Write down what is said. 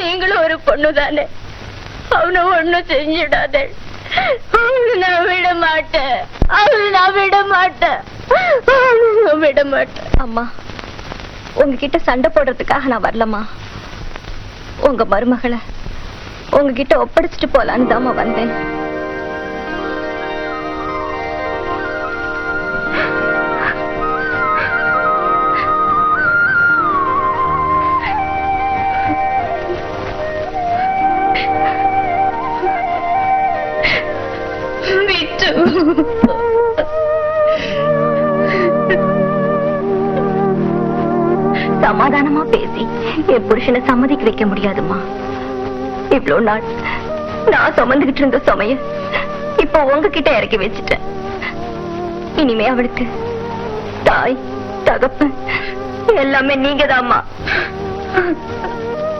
நீங்களும் ஒரு பொண்ணு தானே அவனை ஒண்ணும் செஞ்சிடாத. நான் விட மாட்டேன். அவனு நான் விட மாட்டேன். விட மாட்டேன். அம்மா உங்ககிட்ட சண்டை போடுறதுக்காக நான் வரலம்மா. உங்க மருமகளை உங்ககிட்ட ஒப்படைச்சிட்டு போலான்னு தாம்மா வந்தேன். சமாதானமா பேசி என் புருஷனை சம்மதிக்க வைக்க முடியாதும்மா. இவ்வளவு நாள் நான் சுமந்துகிட்டு இருந்த சுமைய இப்போ உங்ககிட்ட இறக்கி வச்சுட்டேன். இனிமே அவளுக்கு தாய் தகப்பன் எல்லாமே நீங்கதாம்மா.